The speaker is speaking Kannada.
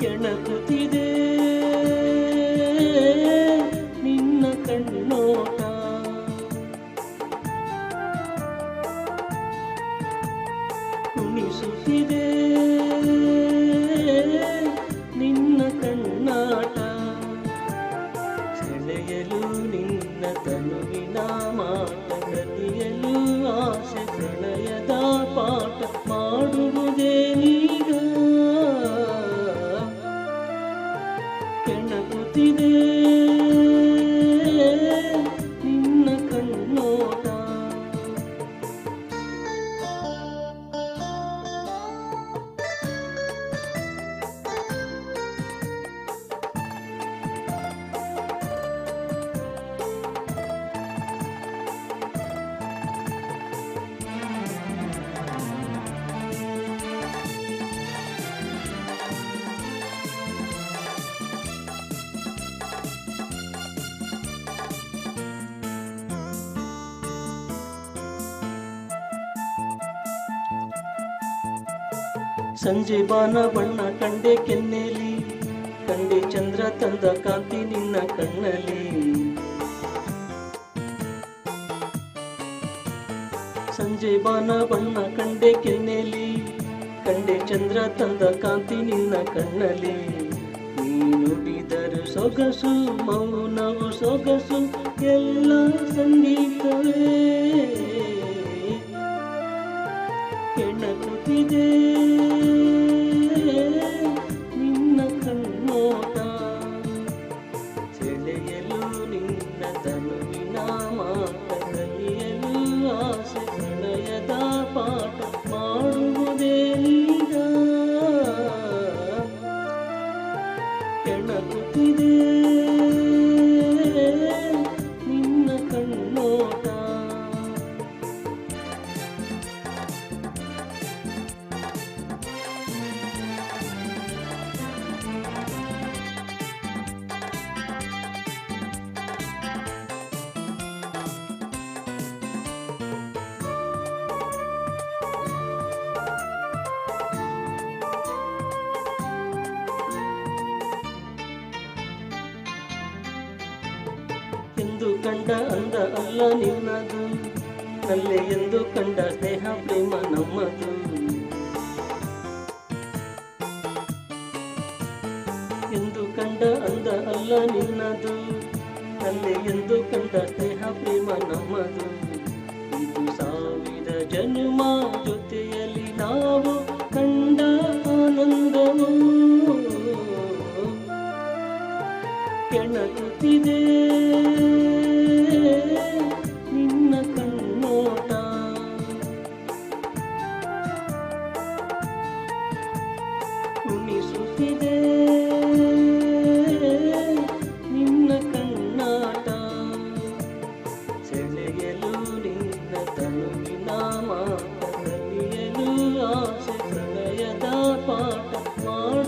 ಕೆಣಕುತ್ತಿದೆ. ಕುಣಿಸುತ್ತಿದೆ ನಿನ್ನ ಕಣ್ಣಾಟ ಸೆಳೆಯಲು ನಿನ್ನ ತನುವಿನ ಮಾಟ ಕಲಿಯಲು ಆಸೆ ಪ್ರಣಯದ ಪಾಠ ಮಾಡುವುದೇ ನೀಗ ಕೆಣಕುತ್ತಿದೆ. ಸಂಜೆ ಬಾನ ಬಣ್ಣ ಕಂಡೆ ಕೆನ್ನೆಲಿ, ಕಂಡೆ ಚಂದ್ರ ತಂದ ಕಾಂತಿ ನಿನ್ನ ಕಣ್ಣಲ್ಲಿ. ಸಂಜೆ ಬಾನ ಬಣ್ಣ ಕಂಡೆ ಕೆನ್ನೆಲಿ, ಕಂಡೆ ಚಂದ್ರ ತಂದ ಕಾಂತಿ ನಿನ್ನ ಕಣ್ಣಲ್ಲಿ. ನೀ ನುಡಿದರು ಸೊಗಸು, ಮೌನವು ಸೊಗಸು, ಎಲ್ಲ ಸಂಗೀತವೇ. ಕೆಣಕುತ್ತಿದೆ ಕೆಣಕುತ್ತಿದೆ ಎಂದು ಕಂಡ ಅಂದ ಅಲ್ಲ ನಿನ್ನದು. ನಲ್ಲೆ ಎಂದು ಕಂಡ ಸ್ನೇಹ, ಪ್ರೇಮ ನಮ್ಮದು. ಎಂದು ಕಂಡ ಅಂದ ಅಲ್ಲ ನಿನ್ನದು. ನಲ್ಲೆ ಎಂದು ಕಂಡ ಸ್ನೇಹ, ಪ್ರೇಮ ನಮ್ಮದು. ಇದು ಸಾವಿರ ಜನ್ಮ ಜೊತೆಯಲ್ಲಿ ನಾವು ಕಂಡ ಆನಂದವು. ಕೆಣಕುತ್ತಿದೆ. ಪ್ರಣಯದ ಪಾಠ